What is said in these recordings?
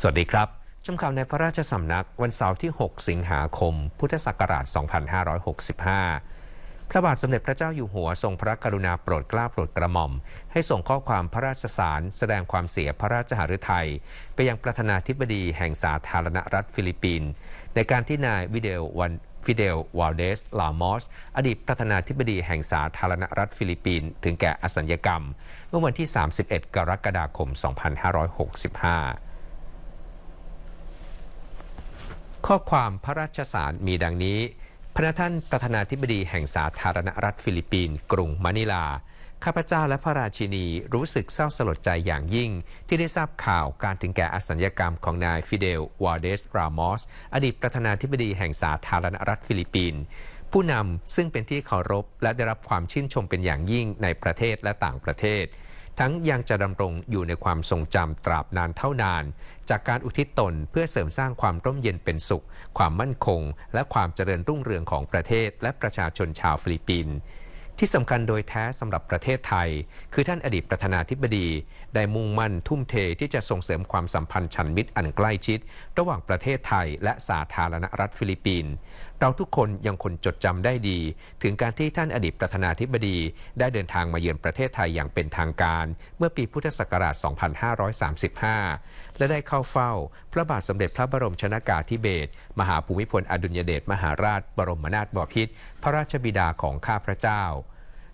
สวัสดีครับชมข่าวในพระราชสำนักวันเสาร์ที่ 6 สิงหาคม พุทธศักราช 2565 พระบาทสมเด็จพระเจ้าอยู่หัวทรงพระกรุณาโปรดเกล้าโปรดกระหม่อม ให้ส่งข้อความพระราชสาร แสดงความเสียพระราชหฤทัย ไปยังประธานาธิบดีแห่งสาธารณรัฐฟิลิปปินส์ในการที่นายวิเดลวันฟิเดลวาลเดสลามอส อดีตประธานาธิบดีแห่งสาธารณรัฐฟิลิปปินส์ถึงแก่อสัญญกรรม เมื่อวันที่ 31 กรกฎาคม 2565 ข้อความพระราชสารมีดังนี้ พระท่านประธานาธิบดีแห่งสาธารณรัฐฟิลิปปินส์กรุงมะนิลา ข้าพเจ้าและพระราชินีรู้สึกเศร้าสลดใจอย่างยิ่ง ที่ได้ทราบข่าวการถึงแก่อสัญญกรรมของนายฟิเดล วาเดส รามอส อดีตประธานาธิบดีแห่งสาธารณรัฐฟิลิปปินส์ผู้นำซึ่งเป็นที่เคารพและได้รับความชื่นชมเป็นอย่างยิ่งในประเทศและต่างประเทศ ทั้งยังจะดำรงอยู่ในความทรงจำตราบนานเท่านาน จากการอุทิศตนเพื่อเสริมสร้างความร่มเย็นเป็นสุข ความมั่นคง และความเจริญรุ่งเรืองของประเทศ และประชาชนชาวฟิลิปปินส์ที่สำคัญโดยแท้สำหรับประเทศไทย คือท่านอดีตประธานาธิบดี ได้มุ่งมั่นทุ่มเทที่จะส่งเสริมความสัมพันธ์ชันมิตรอันใกล้ชิด ระหว่างประเทศไทยและสาธารณรัฐฟิลิปปินส์ เราทุกคนยังคนจดจำได้ดี ถึงการที่ท่านอดีตประธานาธิบดี ได้เดินทางมาเยือนประเทศไทยอย่างเป็นทางการ เมื่อปีพุทธศักราช 2535 และได้เข้าเฝ้า พระบาทสมเด็จพระบรมชนากาธิเบศรมหาภูมิพลอดุลยเดชมหาราช บรมนาถบพิตรพระราชบิดาของข้าพระเจ้า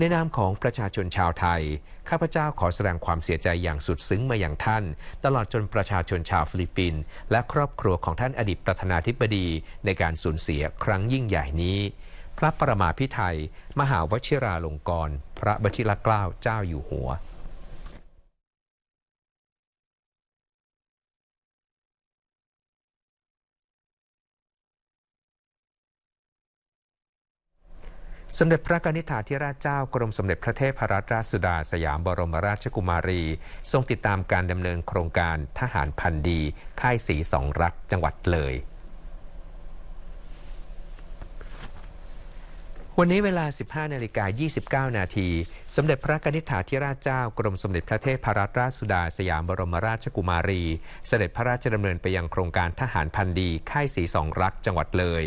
ในนามของประชาชนชาวไทย ข้าพเจ้าขอแสดงความเสียใจอย่างสุดซึ้งมาอย่างท่าน ตลอดจนประชาชนชาวฟิลิปปินส์และครอบครัวของท่านอดีตประธานาธิบดีในการสูญเสียครั้งยิ่งใหญ่นี้ พระประมาพิไทย มหาวชิราลงกรณ์พระบชิรเกล้าเจ้าอยู่หัว สมเด็จพระกนิษฐาธิราชเจ้ากรมสมเด็จพระเทพรัตนราชสุดาสยามบรมราชกุมารี ทรงติดตามการดำเนินโครงการทหารพันดี ค่ายสีสองรักจังหวัดเลย วันนี้เวลา 15นาฬิกา29 นาที สมเด็จพระกนิษฐาธิราชเจ้ากรมสมเด็จพระเทพรัตนราชสุดาสยามบรมราชกุมารี เสด็จพระราชดำเนินไปยังโครงการทหารพันดี ค่ายสีสองรักจังหวัดเลย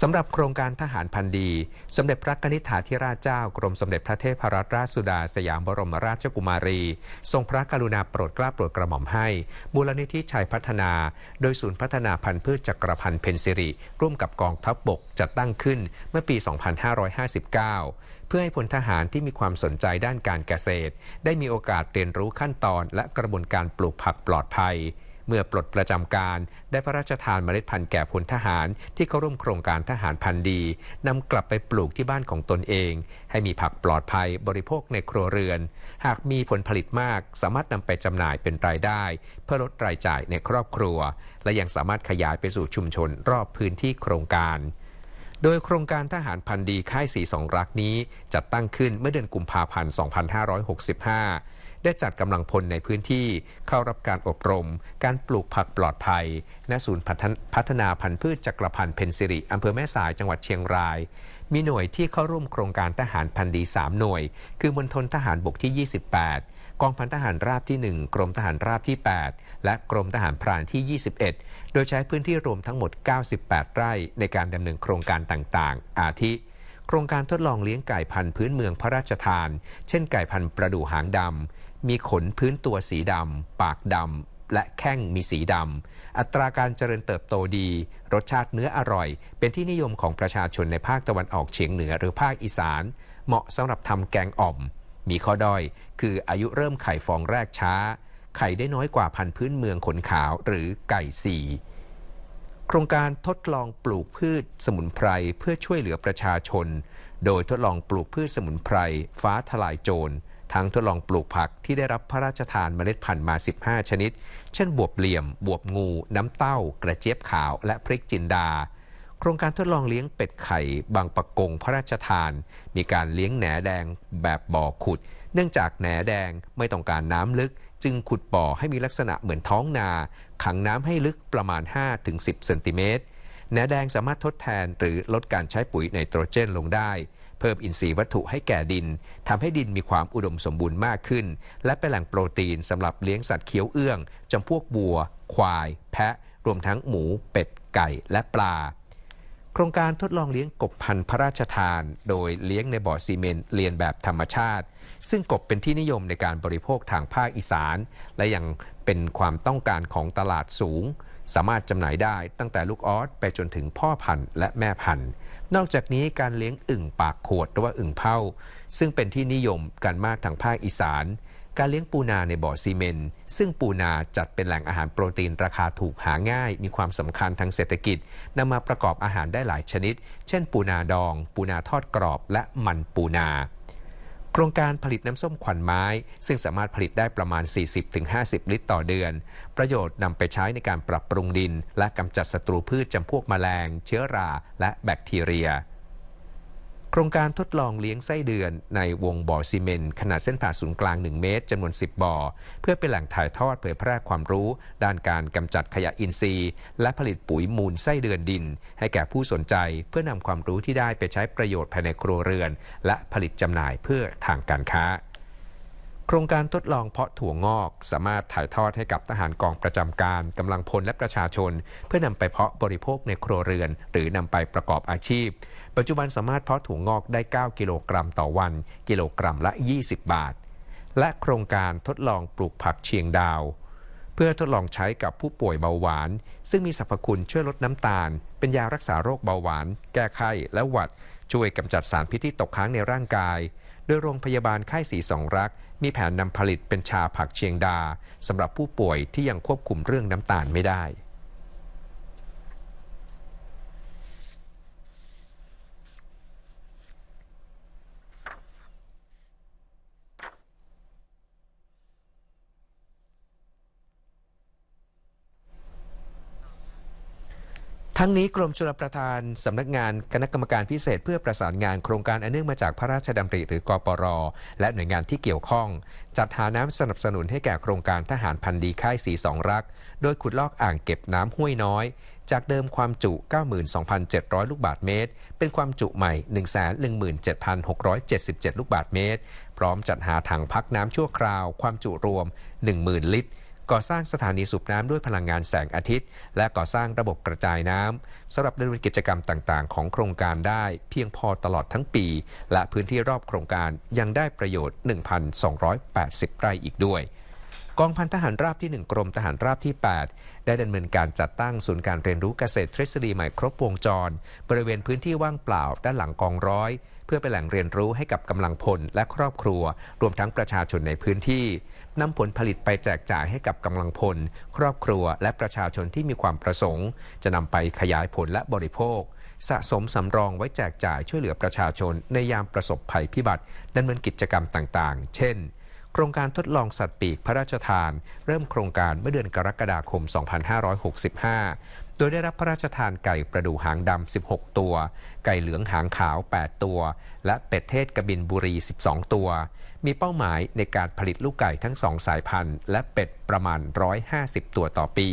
สำหรับโครงการทหารพันดี สมเด็จพระกนิษฐาธิราชเจ้ากรมสมเด็จพระเทพรัตนราชสุดาสยามบรมราชกุมารี ทรงพระกรุณาโปรดเกล้าโปรดกระหม่อมให้ มูลนิธิชัยพัฒนา โดยศูนย์พัฒนาพันธุ์พืชจักรพันธ์เพนซิริ ร่วมกับกองทัพบบกจัดตั้งขึ้นเมื่อปี 2559 เพื่อให้พลทหารที่มีความสนใจด้านการเกษตร ได้มีโอกาสเรียนรู้ขั้นตอนและกระบวนการปลูกผักปลอดภัย เมื่อปลดประจำการได้พระราชทานเมล็ดพันธุ์แก่พลทหาร ที่เข้าร่วมโครงการทหารพันธุ์ดีนำกลับไปปลูกที่บ้านของตนเอง ให้มีผักปลอดภัยบริโภคในครัวเรือน หากมีผลผลิตมาก สามารถนำไปจำหน่ายเป็นรายได้ เพื่อลดรายจ่ายในครอบครัว และยังสามารถขยายไปสู่ชุมชนรอบพื้นที่โครงการโดยโครงการทหารพันธุ์ดีค่ายสีสองรักนี้จัดตั้งขึ้นเมื่อเดือนกุมภาพันธ์ 2565 ได้จัดกำลังพลในพื้นที่เข้ารับการอบรม การปลูกผักปลอดภัย ณ ศูนย์พัฒนาพันธุ์พืชจักรพันธ์เพนซิริอำเภอแม่สายจังหวัดเชียงราย มีหน่วยที่เข้าร่วมโครงการทหารพันธุ์ดี 3 หน่วย คือมณฑลทหารบกที่ 28 กองพันทหารราบที่ 1 กรมทหารราบที่ 8 และกรมทหารพรานที่ 21 โดยใช้พื้นที่รวมทั้งหมด 98 ไร่ในการดำเนินโครงการต่างๆ อาทิโครงการทดลองเลี้ยงไก่พันธุ์พื้นเมืองพระราชทาน เช่นไก่พันธุ์ประดู่หางดำ มีขนพื้นตัวสีดำ ปากดำ และแข้งมีสีดำ อัตราการเจริญเติบโตดี รสชาติเนื้ออร่อย เป็นที่นิยมของประชาชนในภาคตะวันออกเฉียงเหนือหรือภาคอีสาน เหมาะสำหรับทำแกงอ่อม มีข้อด้อย คืออายุเริ่มไข่ฟองแรกช้า ไข่ได้น้อยกว่าพันธุ์พื้นเมืองขนขาวหรือไก่สีโครงการทดลองปลูกพืชสมุนไพรเพื่อช่วยเหลือประชาชน โดยทดลองปลูกพืชสมุนไพรฟ้าทลายโจร ทั้งทดลองปลูกผักที่ได้รับพระราชทานเมล็ดพันธุ์มา 15 ชนิด เช่น บวบเหลี่ยม บวบงู น้ำเต้า กระเจี๊ยบขาว และพริกจินดา โครงการทดลองเลี้ยงเป็ดไข่ บางปะกงพระราชทาน มีการเลี้ยงแหนแดงแบบบ่อขุด เนื่องจากแหนแดงไม่ต้องการน้ำลึก จึงขุดบ่อให้มีลักษณะเหมือนท้องนา ขังน้ำให้ลึกประมาณ 5-10 เซนติเมตรแหนแดงสามารถทดแทนหรือลดการใช้ปุ๋ยไนโตรเจนลงได้ เพิ่มอินทรีย์วัตถุให้แก่ดินทำให้ดินมีความอุดมสมบูรณ์มากขึ้น และเป็นแหล่งโปรตีนสำหรับเลี้ยงสัตว์เคี้ยวเอื้องจำพวกวัว ควาย แพะ รวมทั้งหมู เป็ด ไก่ และปลา โครงการทดลองเลี้ยงกบพันธุ์พระราชทาน โดยเลี้ยงในบ่อซีเมนต์เรียนแบบธรรมชาติ ซึ่งกบเป็นที่นิยมในการบริโภคทางภาคอีสาน และยังเป็นความต้องการของตลาดสูง สามารถจำหน่ายได้ตั้งแต่ลูกออสไปจนถึงพ่อพันธุ์และแม่พันธุ์ นอกจากนี้การเลี้ยงอึ่งปากขวดหรือว่าอึ่งเผาซึ่งเป็นที่นิยมกันมากทางภาคอีสาน การเลี้ยงปูนาในบ่อซีเมนซึ่งปูนาจัดเป็นแหล่งอาหารโปรตีนราคาถูกหาง่าย มีความสำคัญทางเศรษฐกิจนำมาประกอบอาหารได้หลายชนิด เช่น ปูนาดอง ปูนาทอดกรอบและมันปูนา โครงการผลิตน้ำส้มขวัญไม้ ซึ่งสามารถผลิตได้ประมาณ 40-50 ลิตรต่อเดือน ประโยชน์นำไปใช้ในการปรับปรุงดิน และกำจัดศัตรูพืชจำพวกแมลง เชื้อรา และแบคทีเรีย โครงการทดลองเลี้ยงไส้เดือนในวงบ่อซีเมนต์ขนาดเส้นผ่าศูนย์กลาง 1 เมตรจำนวน 10 บ่อ เพื่อเป็นแหล่งถ่ายทอดเผยแพร่ความรู้ ด้านการกำจัดขยะอินทรีย์ และผลิตปุ๋ยมูลไส้เดือนดิน ให้แก่ผู้สนใจเพื่อนำความรู้ที่ได้ไปใช้ประโยชน์ภายในครัวเรือน และผลิตจำหน่ายเพื่อทางการค้า โครงการทดลองเพาะถั่วงอก สามารถถ่ายทอดให้กับทหารกองประจำการกำลังพลและประชาชน เพื่อนำไปเพาะบริโภคในครัวเรือน หรือนำไปประกอบอาชีพ ปัจจุบันสามารถเพาะถั่วงอกได้ 9 กิโลกรัมต่อวัน กิโลกรัมละ 20 บาท และโครงการทดลองปลูกผักเชียงดาว เพื่อทดลองใช้กับผู้ป่วยเบาหวาน ซึ่งมีสรรพคุณช่วยลดน้ำตาล เป็นยารักษาโรคเบาหวาน แก้ไข้และหวัด ช่วยกำจัดสารพิษที่ตกค้างในร่างกาย ดยโรงพยาบาลค่ายสีสองรัก มีแผนนำผลิตเป็นชาผักเชียงดาสำหรับผู้ป่วยที่ยังควบคุมเรื่องน้ำตาลไม่ได้ ทั้งนี้กรมชลประทานสำนักงานคณะกรรมการพิเศษ เพื่อประสานงานโครงการอันเนื่องมาจากพระราชดำริหรือกปรและหน่วยงานที่เกี่ยวข้อง จัดหาน้ำสนับสนุนให้แก่โครงการทหารพันธีค่ายสีสองรัก โดยขุดลอกอ่างเก็บน้ำห้วยน้อย จากเดิมความจุ 92,700 ลูกบาศก์เมตร เป็นความจุใหม่ 117,677 ลูกบาศก์เมตร พร้อมจัดหาถังพักน้ำชั่วคราว ความจุรวม 10,000 ลิตร ก่อสร้างสถานีสูบน้ำด้วยพลังงานแสงอาทิตย์ และก่อสร้างระบบกระจายน้ำสำหรับดำเนินกิจกรรมต่างๆ ของโครงการได้เพียงพอตลอดทั้งปี และพื้นที่รอบโครงการยังได้ประโยชน์ 1,280 ไร่อีกด้วยกองพันทหารราบที่ 1 กรมทหารราบที่ 8 ได้ดำเนินการจัดตั้งศูนย์การเรียนรู้เกษตรทฤษฎีใหม่ครบวงจร บริเวณพื้นที่ว่างเปล่าด้านหลังกองร้อย พื่อเป็นแหล่งเรียนรู้ให้กับกำลังพลและครอบครัว รวมทั้งประชาชนในพื้นที่นำผลผลิตไปแจกจ่ายให้กับกำลังพล ครอบครัว และประชาชนที่มีความประสงค์ จะนำไปขยายผลและบริโภค สะสมสำรองไว้แจกจ่ายช่วยเหลือประชาชน ในยามประสบภัยพิบัติดำเนินกิจกรรมต่างๆ เช่นโครงการทดลองสัตว์ปีกพระราชทาน เริ่มโครงการเมื่อเดือนกรกฎาคม 2565 ดยได้รับพระราชทานไก่ประดูหางดำ 16 ตัว ไก่เหลืองหางขาว 8 ตัว และเป็ดเทศกบินบุรี 12 ตัว มีเป้าหมายในการผลิตลูกไก่ทั้งสองสายพันธุ์ และเป็ดประมาณ 150 ตัวต่อปี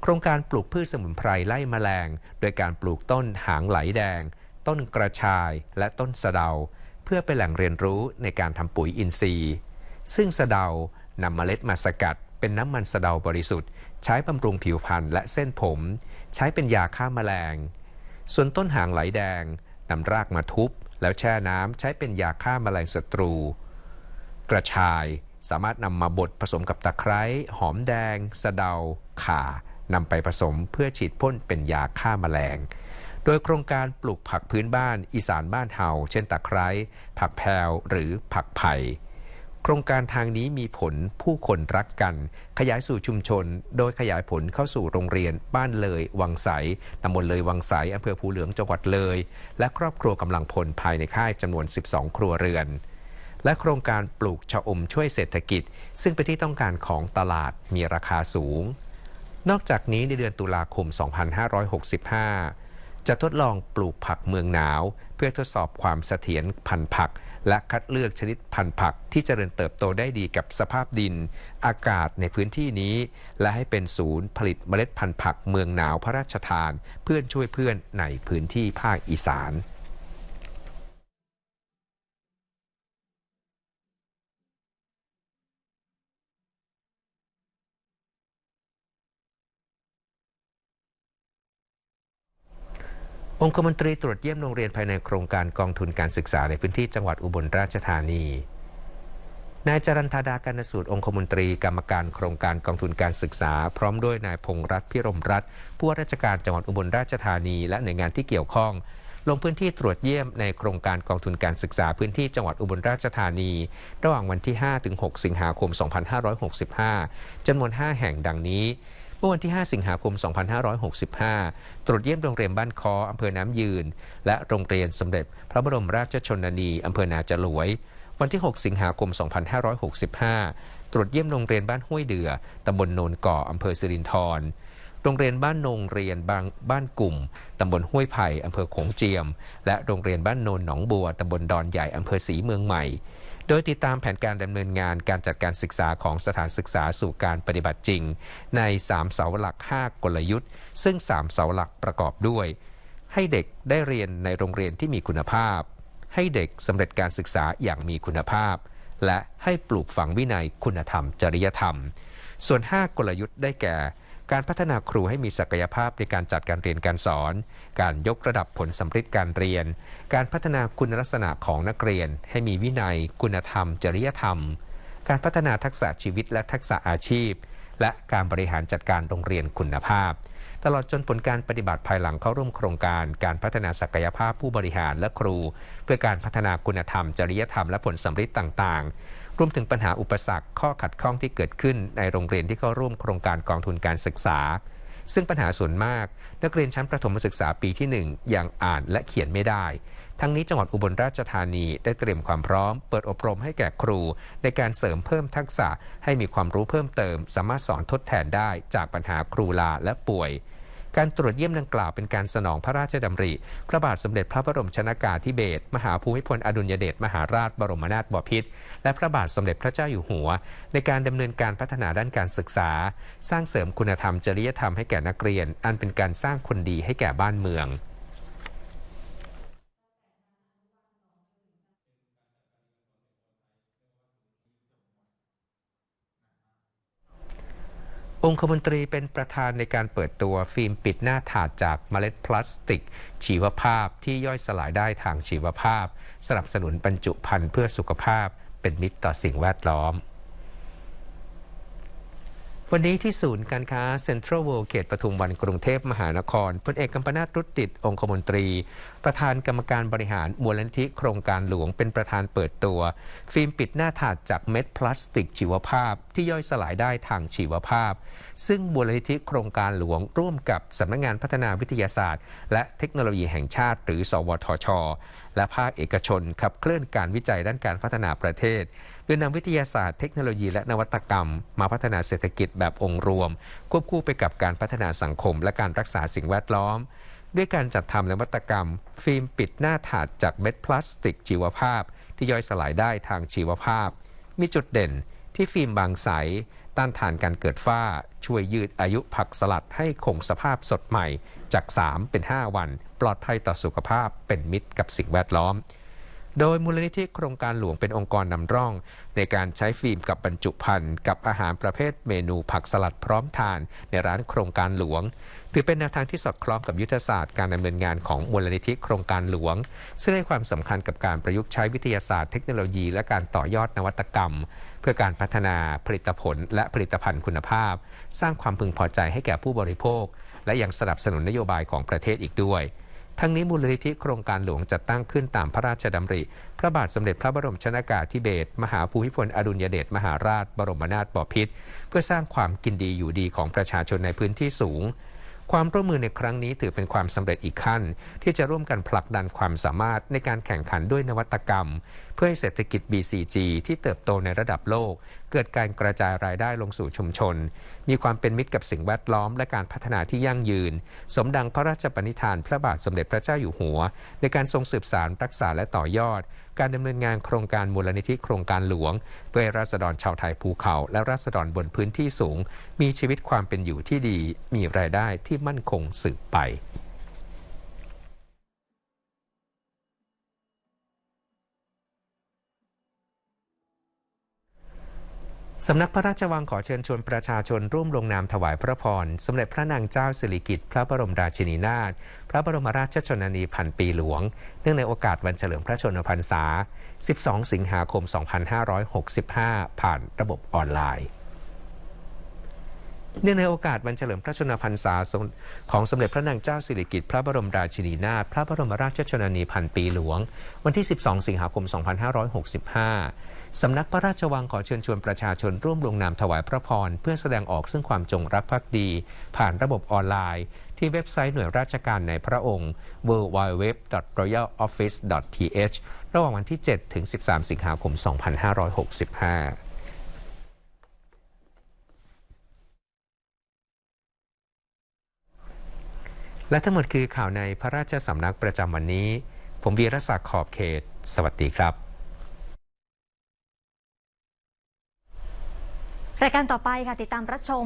โครงการปลูกพืชสมุนไพรไล่แมลง โดยการปลูกต้นหางไหลแดง ต้นกระชาย และต้นสะเดา เพื่อเป็นแหล่งเรียนรู้ในการทำปุ๋ยอินทรีย์ ซึ่งสะเดานำเมล็ดมาสกัด เป็นน้ำมันสะเดาบริสุทธิ์ ใช้บำรุงผิวพรรณและเส้นผม ใช้เป็นยาฆ่าแมลง ส่วนต้นหางไหลแดงนำรากมาทุบ แล้วแช่น้ำใช้เป็นยาฆ่าแมลงศัตรู กระชายสามารถนำมาบดผสมกับตะไคร้หอมแดง สะเดา ข่านำไปผสมเพื่อฉีดพ่นเป็นยาฆ่าแมลง โดยโครงการปลูกผักพื้นบ้าน อีสานบ้านเฮาเช่นตะไคร้ผักแพรวหรือผักไผ่ โครงการทางนี้มีผลผู้คนรักกัน ขยายสู่ชุมชน โดยขยายผลเข้าสู่โรงเรียน บ้านเลย วังใสตำบลเลย วังใสอำเภอภูเหลืองจังหวัดเลย และครอบครัวกำลังพลภายในค่ายจำนวน 12 ครัวเรือน และโครงการปลูกชะอมช่วยเศรษฐกิจ ซึ่งเป็นที่ต้องการของตลาดมีราคาสูง นอกจากนี้ในเดือนตุลาคม 2565 จะทดลองปลูกผักเมืองหนาว เพื่อทดสอบความเสถียรพันธุ์ผัก และคัดเลือกชนิดพันธุ์ผักที่เจริญเติบโตได้ดีกับสภาพดิน อากาศในพื้นที่นี้ และให้เป็นศูนย์ผลิตเมล็ดพันธุ์ผักเมืองหนาวพระราชทาน เพื่อนช่วยเพื่อนในพื้นที่ภาคอีสาน องคมนตรีตรวจเยี่ยมโรงเรียนภายในโครงการกองทุนการศึกษาในพื้นที่จังหวัดอุบลราชธานี นายจรันธาดาการสูตรองคมนตรีกรรมการโครงการกองทุนการศึกษา พร้อมด้วยนายพงษ์รัตพิรมรัตผู้ว่าราชการจังหวัดอุบลราชธานี และหน่วยงานที่เกี่ยวข้องลงพื้นที่ตรวจเยี่ยมในโครงการกองทุนการศึกษาพื้นที่จังหวัดอุบลราชธานี ระหว่างวันที่5-6สิงหาคม 2565 จำนวน 5 แห่งดังนี้ เมื่อวันที่ 5 สิงหาคม 2565 ตรวจเยี่ยมโรงเรียนบ้านคออำเภอน้ำยืน และโรงเรียนสมเด็จ พระบรมราชชนนีอำเภอนาจลวย วันที่ 6 สิงหาคม 2565 ตรวจเยี่ยมโรงเรียนบ้านห้วยเดือตำบลโนนก่ออำเภอสิรินธรโรงเรียนบ้านโนงเรียนบางบ้านกลุ่ม ตำบลห้วยไผ่อำเภอโขงเจียม และโรงเรียนบ้านโนนหนองบัว ตำบลดอนใหญ่อำเภอศรีเมืองใหม่ โดยติดตามแผนการดำเนินงานการจัดการศึกษาของสถานศึกษาสู่การปฏิบัติจริง ใน 3 เสาหลัก 5 กลยุทธ์ ซึ่ง 3 เสาหลักประกอบด้วย ให้เด็กได้เรียนในโรงเรียนที่มีคุณภาพ ให้เด็กสำเร็จการศึกษาอย่างมีคุณภาพ และให้ปลูกฝังวินัยคุณธรรม จริยธรรม ส่วน 5 กลยุทธ์ได้แก่ การพัฒนาครูให้มีศักยภาพในการจัดการเรียนการสอน การยกระดับผลสัมฤทธิ์การเรียน การพัฒนาคุณลักษณะของนักเรียน ให้มีวินัย คุณธรรม จริยธรรม การพัฒนาทักษะชีวิตและทักษะอาชีพ และการบริหารจัดการโรงเรียนคุณภาพ ตลอดจนผลการปฏิบัติภายหลังเข้าร่วมโครงการ การพัฒนาศักยภาพผู้บริหารและครู เพื่อการพัฒนาคุณธรรม จริยธรรมและผลสำเร็จต่าง ๆ รวมถึงปัญหาอุปสรรคข้อขัดข้องที่เกิดขึ้นในโรงเรียนที่เข้าร่วมโครงการกองทุนการศึกษา ซึ่งปัญหาส่วนมาก นักเรียนชั้นประถมศึกษาปีที่ 1 ยังอ่านและเขียนไม่ได้ ทั้งนี้จังหวัดอุบลราชธานีได้เตรียมความพร้อม เปิดอบรมให้แก่ครู ในการเสริมเพิ่มทักษะให้มีความรู้เพิ่มเติม สามารถสอนทดแทนได้จากปัญหาครูลาและป่วย การตรวจเยี่ยมดังกล่าวเป็นการสนองพระราชดำริ พระบาทสมเด็จพระบรมชนากาธิเบศรมหาภูมิพลอดุลยเดชมหาราชบรมนาถบพิตรและพระบาทสมเด็จพระเจ้าอยู่หัว ในการดำเนินการพัฒนาด้านการศึกษา สร้างเสริมคุณธรรมจริยธรรมให้แก่นักเรียน อันเป็นการสร้างคนดีให้แก่บ้านเมือง องคมนตรีเป็นประธานในการเปิดตัวฟิล์มปิดหน้าถาดจากเมล็ดพลาสติก ชีวภาพที่ย่อยสลายได้ทางชีวภาพ สนับสนุนบรรจุภัณฑ์เพื่อสุขภาพ เป็นมิตรต่อสิ่งแวดล้อม วันนี้ที่ศูนย์การค้าเซ็นทรัลเวิลด์เขตปทุมวันกรุงเทพมหานครพลเอกกัมปนาตรุตติดองคมนตรี ประธานกรรมการบริหารมูลนิธิโครงการหลวงเป็นประธานเปิดตัว ฟิล์มปิดหน้าถาดจากเม็ดพลาสติกชีวภาพ ที่ย่อยสลายได้ทางชีวภาพ ซึ่งมูลนิธิโครงการหลวงร่วมกับสำนักงงานพัฒนาวิทยาศาสตร์ และเทคโนโลยีแห่งชาติ หรือ สวทช และภาคเอกชนขับเคลื่อนการวิจัยด้านการพัฒนาประเทศ โดยนำวิทยาศาสตร์เทคโนโลยีและนวัตกรรม มาพัฒนาเศรษฐกิจแบบองค์รวม ควบคู่ไปกับการพัฒนาสังคม และการรักษาสิ่งแวดล้อม ด้วยการจัดทำนวัตกรรม ฟิล์มปิดหน้าถาดจากเม็ดพลาสติกชีวภาพ ที่ย่อยสลายได้ทางชีวภาพ มีจุดเด่นที่ฟิล์มบางใสต้านทานการเกิดฝ้า ช่วยยืดอายุผักสลัดให้คงสภาพสดใหม่จาก 3 เป็น 5 วัน ปลอดภัยต่อสุขภาพเป็นมิตรกับสิ่งแวดล้อม โดยมูลนิธิโครงการหลวงเป็นองค์กรนำร่อง ในการใช้ฟิล์มกับบรรจุภัณฑ์กับอาหารประเภทเมนูผักสลัดพร้อมทาน ในร้านโครงการหลวง ถือเป็นแนวทางที่สอดคล้องกับยุทธศาสตร์การดำเนินงานของมูลนิธิโครงการหลวง ซึ่งให้ความสำคัญกับการประยุกต์ใช้วิทยาศาสตร์เทคโนโลยี และการต่อยอดนวัตกรรม เพื่อการพัฒนาผลิตผล และผลิตภัณฑ์คุณภาพ สร้างความพึงพอใจให้แก่ผู้บริโภค และยังสนับสนุนนโยบายของประเทศอีกด้วย ทั้งนี้มูลนิธิโครงการหลวงจัดตั้งขึ้นตามพระราชดำริ พระบาทสมเด็จพระบรมชนากาธิเบศรมหาภูมิพลอดุลยเดชมหาราช บรมนาถบพิตรเพื่อสร้างความกินดีอยู่ดีของประชาชนในพื้นที่สูง ความร่วมมือในครั้งนี้ถือเป็นความสำเร็จอีกขั้น ที่จะร่วมกันผลักดันความสามารถในการแข่งขันด้วยนวัตกรรม เพื่อให้เศรษฐกิจ BCG ที่เติบโตในระดับโลกเกิดการกระจายรายได้ลงสู่ชุมชน มีความเป็นมิตรกับสิ่งแวดล้อม และการพัฒนาที่ยั่งยืน สมดังพระราชปณิธานพระบาทสมเด็จพระเจ้าอยู่หัว ในการทรงสืบสารรักษาและต่อยอด การดำเนินงานโครงการมูลนิธิโครงการหลวง เพื่อราษฎรชาวไทยภูเขา และราษฎรบนพื้นที่สูง มีชีวิตความเป็นอยู่ที่ดี มีรายได้ที่มั่นคงสืบไป สำนักพระราชวังขอเชิญชวนประชาชนร่วมลงนามถวายพระพร สมเด็จพระนางเจ้าสิริกิติ์พระบรมราชินีนาถพระบรมราชชนนีพันปีหลวง เนื่องในโอกาสวันเฉลิมพระชนมพรรษา 12 สิงหาคม 2565 ผ่านระบบออนไลน์เนื่องในโอกาสวันเฉลิมพระชนมพรรษาของสมเด็จพระนางเจ้าสิริกิติ์พระบรมราชินีนาถพระบรมราชชนนีพันปีหลวง วันที่ 12 สิงหาคม 2565 สำนักพระราชวังขอเชิญชวนประชาชนร่วมลงนามถวายพระพร เพื่อแสดงออกซึ่งความจงรักภักดี ผ่านระบบออนไลน์ ที่เว็บไซต์หน่วยราชการในพระองค์ www.royaloffice.th ระหว่างวันที่ 7 ถึง 13 สิงหาคม 2565และทั้งหมดคือข่าวในพระราชสำนักประจำวันนี้ ผมวีรศักดิ์ขอบเขต สวัสดีครับ รายการต่อไปค่ะติดตามรับชม